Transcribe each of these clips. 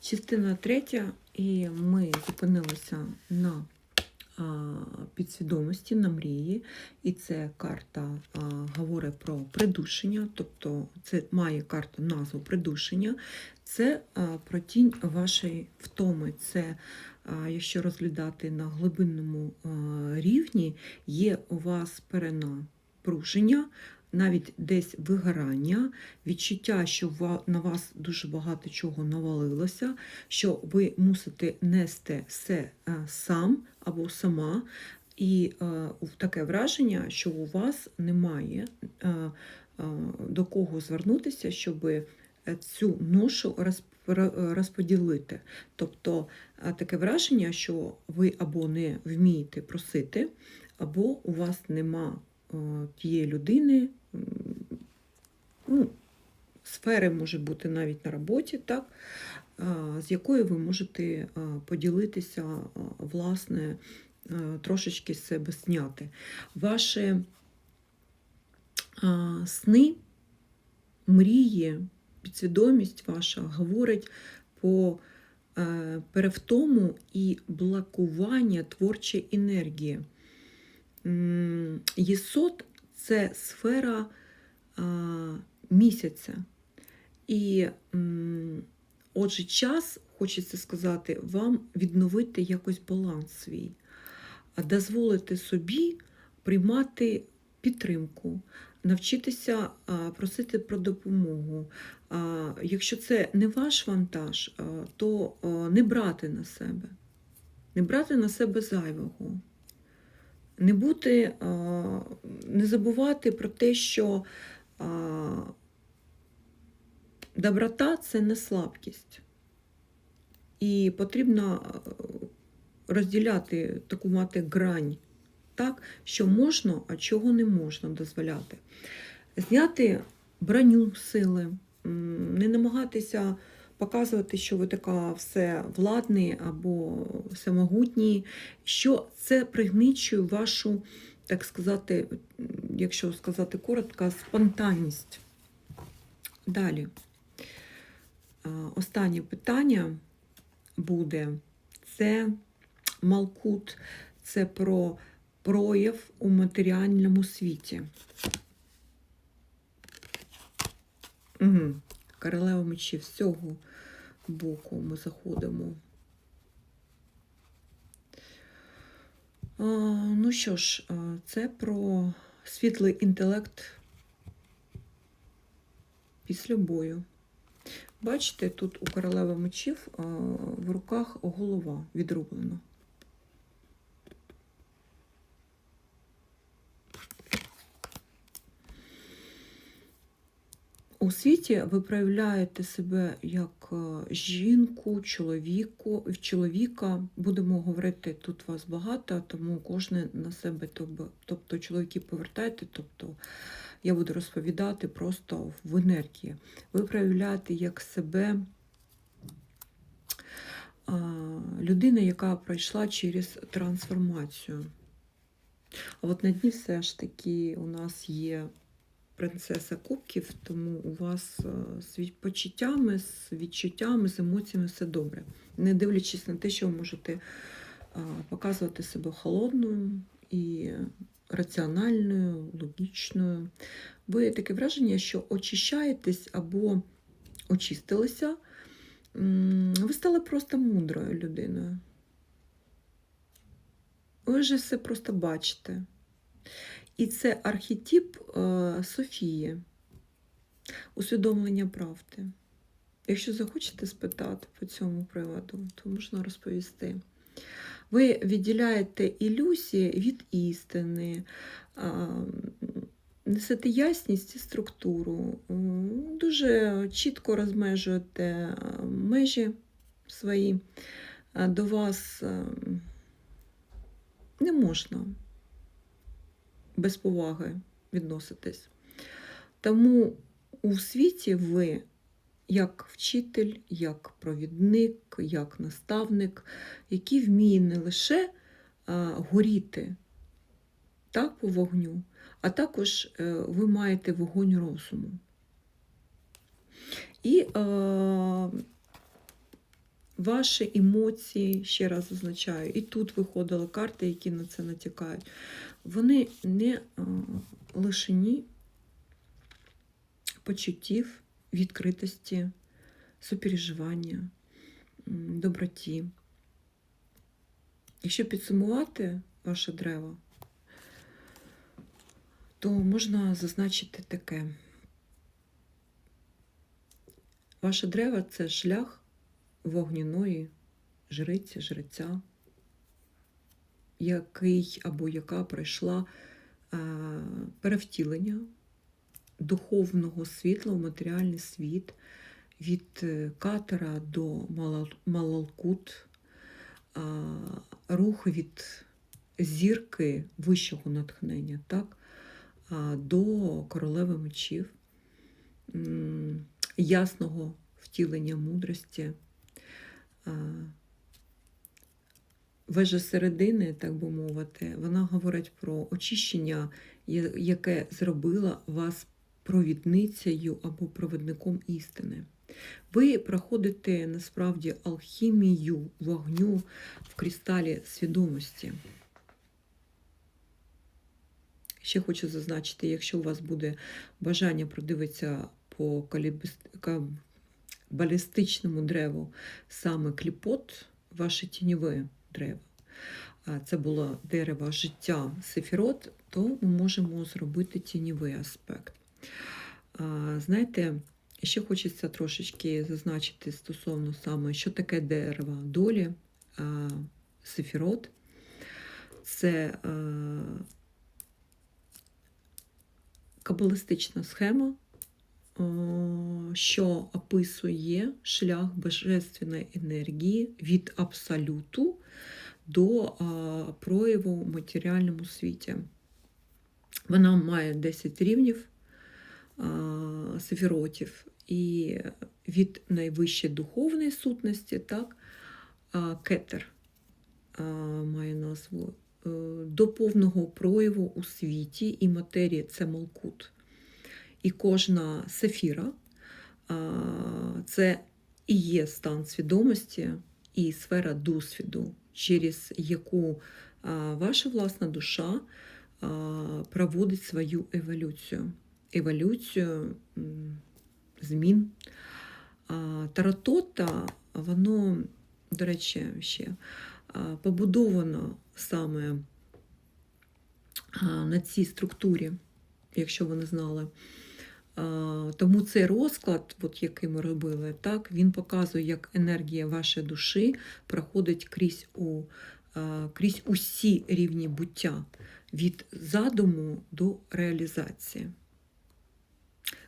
Частина третя, і ми зупинилися на підсвідомості, на мрії, і це карта а, говорить про придушення, тобто це має карта назву придушення, це а, про тінь вашої втоми. Це, а, якщо розглядати на глибинному а, рівні, є у вас перенапруження, навіть десь вигорання, відчуття, що на вас дуже багато чого навалилося, що ви мусите нести все е, сам або сама, і е, таке враження, що у вас немає е, до кого звернутися, щоб цю ношу розподілити. Тобто таке враження, що ви або не вмієте просити, або у вас нема тієї людини, ну, сфери може бути навіть на роботі, так, з якою ви можете поділитися, власне, трошечки з себе зняти. Ваші сни, мрії, підсвідомість ваша говорить по е, перевтому і блокування творчої енергії. Єсот це сфера а, місяця. І отже, час, хочеться сказати, вам відновити якось баланс свій, дозволити собі приймати підтримку, навчитися просити про допомогу. Якщо це не ваш вантаж, то не брати на себе, не брати на себе зайвого. Не бути, не забувати про те, що доброта це не слабкість. І потрібно розділяти таку мати грань, так, що можна, а чого не можна дозволяти. Зняти броню сили, не намагатися показувати, що ви така все владний або всемогутній, що це пригничує вашу, так сказати, якщо сказати коротко, спонтанність. Далі. Останнє питання буде це Малкут, це про прояв у матеріальному світі. Угу. Королева мечів з цього боку ми заходимо. Ну що ж, це про світлий інтелект після бою. Бачите, тут у королеви мечів в руках голова відрублена. У світі ви проявляєте себе як е, жінку, чоловіку, чоловіка. Будемо говорити, тут вас багато, тому кожен на себе, тобто, чоловіки повертайте, тобто я буду розповідати просто в енергії. Ви проявляєте як себе людина, яка пройшла через трансформацію. А от на дні все ж таки у нас є принцеса кубків, тому у вас е, з почуттями, з відчуттями, з емоціями все добре. Не дивлячись на те, що ви можете е, показувати себе холодною і раціональною, логічною. Ви таке враження, що очищаєтесь або очистилися, ви стали просто мудрою людиною. Ви вже все просто бачите. І це архетип е, Софії, усвідомлення правди. Якщо захочете спитати по цьому приводу, то можна розповісти. Ви відділяєте ілюзії від істини, несете ясність і структуру, дуже чітко розмежуєте межі свої. До вас не можна без поваги відноситись. Тому у світі ви як вчитель, як провідник, як наставник, який вміє не лише горіти так, по вогню, а також е, ви маєте вогонь розуму. І е, ваші емоції, ще раз зазначаю, і тут виходили карти, які на це натякають. Вони не а, лишені почуттів, відкритості, супереживання, доброті. Якщо підсумувати ваше древо, то можна зазначити таке. Ваше древо це шлях вогняної жриці, жреця, який або яка пройшла е, перевтілення духовного світла в матеріальний світ від е, катера до Малал- Малалкут, а, рух від зірки вищого натхнення, так, до королеви мечів, ясного втілення мудрості. Вежа середини, так би мовити, вона говорить про очищення, яке зробила вас провідницею або провідником істини. Ви проходите насправді алхімію вогню в кристалі свідомості. Ще хочу зазначити, якщо у вас буде бажання продивитися по балістичному древу саме кліпот, ваше тіньове древо, це було дерево життя сефірот, то ми можемо зробити тіньовий аспект. Знаєте, ще хочеться трошечки зазначити стосовно саме, що таке дерево долі, сефірот. Це а, кабалістична схема, що описує шлях божественної енергії від абсолюту до прояву в матеріальному світі. Вона має 10 рівнів сефіротів, і від найвищої духовної сутності, так, кетер має назву, е, до повного прояву у світі і матерії це Малкут. І кожна сефіра це і є стан свідомості і сфера досвіду, через яку ваша власна душа проводить свою еволюцію. Еволюцію змін. Таратота, воно, до речі, ще побудовано саме на цій структурі, якщо ви не знали. Тому цей розклад, от який ми робили, так, він показує, як енергія вашої душі проходить крізь, у, крізь усі рівні буття від задуму до реалізації.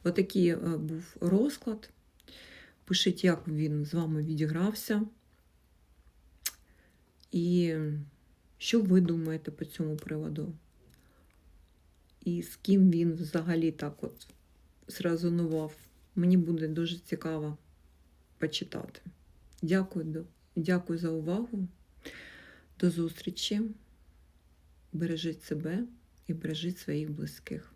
Отакий е, був розклад. Пишіть, як він з вами відігрався. І що ви думаєте по цьому приводу? І з ким він взагалі так от зрезонував? Мені буде дуже цікаво почитати. Дякую, дякую за увагу. До зустрічі. Бережіть себе і бережіть своїх близьких.